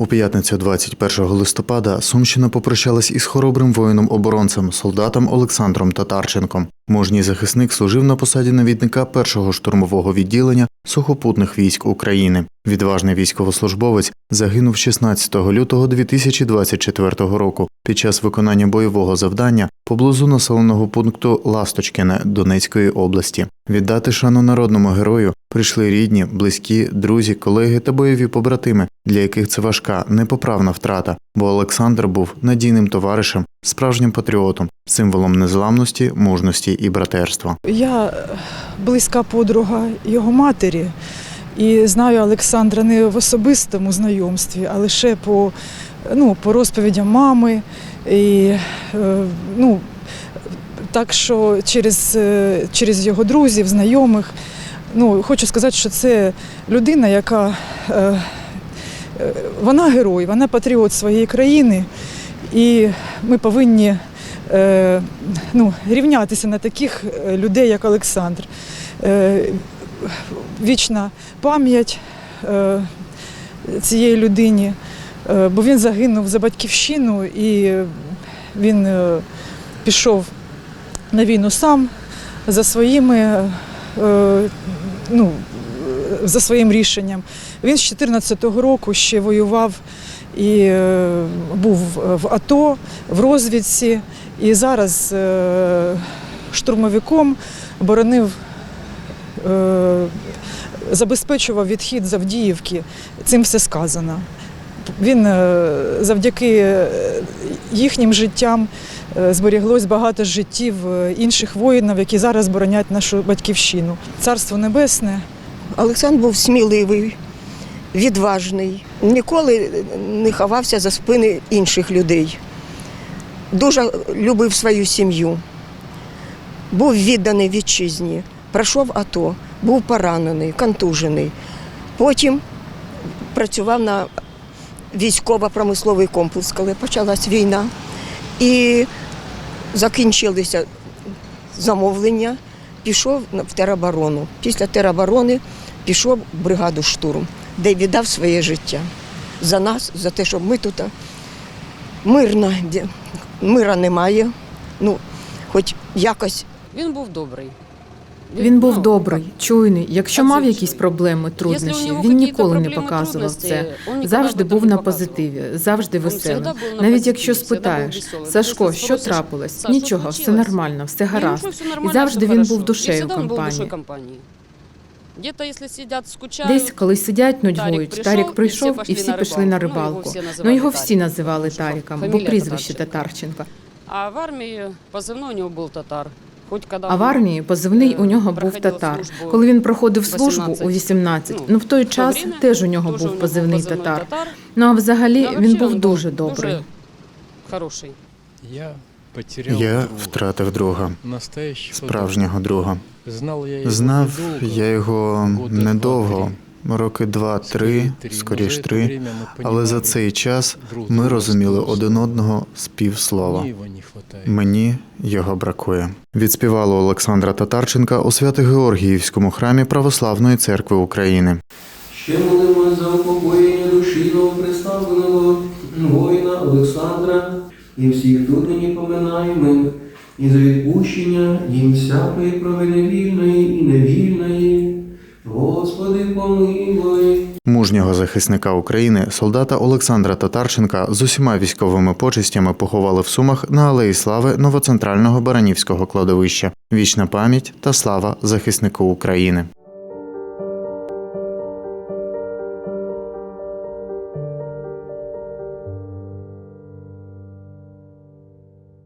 У п'ятницю 21 листопада Сумщина попрощалась із хоробрим воїном-оборонцем, солдатом Олександром Татарченком. Мужній захисник служив на посаді навідника першого штурмового відділення сухопутних військ України. Відважний військовослужбовець загинув 16 лютого 2024 року під час виконання бойового завдання поблизу населеного пункту Ласточкине Донецької області. Віддати шану народному герою прийшли рідні, близькі, друзі, колеги та бойові побратими, для яких це важка, непоправна втрата, бо Олександр був надійним товаришем, справжнім патріотом, символом незламності, мужності і братерства. Я е, близька подруга його матері і знаю Олександра не в особистому знайомстві, а лише по, ну, по розповідям мами. І, е, ну, так що через, е, через його друзів, знайомих. Ну, хочу сказати, що це людина, яка е, е, вона герой, вона патріот своєї країни, і ми повинні е, ну, рівнятися на таких е, людей, як Олександр. Е, вічна пам'ять е, цієї людині, е, бо він загинув за батьківщину і він е, пішов на війну сам за своїми. е, Ну, за своїм рішенням. Він з 14-го року ще воював і е, був в АТО, в розвідці, і зараз е, штурмовиком боронив, е, забезпечував відхід з Авдіївки. Цим все сказано. Він завдяки їхнім життям е, зберіглось багато життів е, інших воїнів, які зараз боронять нашу батьківщину. Царство Небесне. Олександр був сміливий, відважний, ніколи не ховався за спини інших людей. Дуже любив свою сім'ю, був відданий вітчизні, пройшов АТО, був поранений, контужений. Потім працював на військово-промисловий комплекс, коли почалась війна. І закінчилися замовлення, пішов в тероборону. Після тероборони пішов в бригаду штурм, де віддав своє життя за нас, за те, щоб ми тут мирно, мира немає. Ну, хоч якось Він був добрий. Він був ну, добрий, чуйний. Якщо як мав звичайно. якісь проблеми, Якщо труднощі, у нього він якісь ніколи не проблеми, показував трудності, це. він ніколи Завжди об був этом не на показував. позитиві, завжди Він веселий. завжди був на Навіть позитиві, якщо завжди був спитаєш, веселий. Сашко, Якщо що спросиш, трапилось? «Саш, що Нічого, все случилось?» нормально, все Я гаразд. ничего, всё І нормально, завжди всё він хорошо. був И душею всегда он был душой компанії. компании. Где-то, если сидят, скучают, Десь, коли сидять, нудьгують, прийшов, Тарік і прийшов, всі і пішли всі на пішли на рибалку. Ну, його рибалку. всі Ну називали його всі Таріком, називали тому що Таріком, бо фамілія прізвище Татарченко. Татарченко. а в армии позывной у него был татар. А в армії позивний е, у нього був татар. Коли він проходив службу у 18, ну, ну в той час теж у нього був позивний татар. Ну а взагалі Ну, він був дуже добрий. Хороший. Я Я втратив друга, справжнього друга. друга. Знал я его Знав я його недовго. Роки два-три, скоріш три. Але за цей час ми розуміли один одного з півслова. Мені його бракує. Відспівало Олександра Татарченка у Свято-Георгіївському храмі Православної церкви України. Ще молимось за упокоєння душі новоприставленого воїна Олександра і всіх тут нині поминаємо, і за відпущення їм всякої провини вільної і невільної. Господи, помилуй. Мужнього захисника України, солдата Олександра Татарченка з усіма військовими почестями поховали в Сумах на Алеї Слави новоцентрального Баранівського кладовища. Вічна пам'ять та слава захиснику України.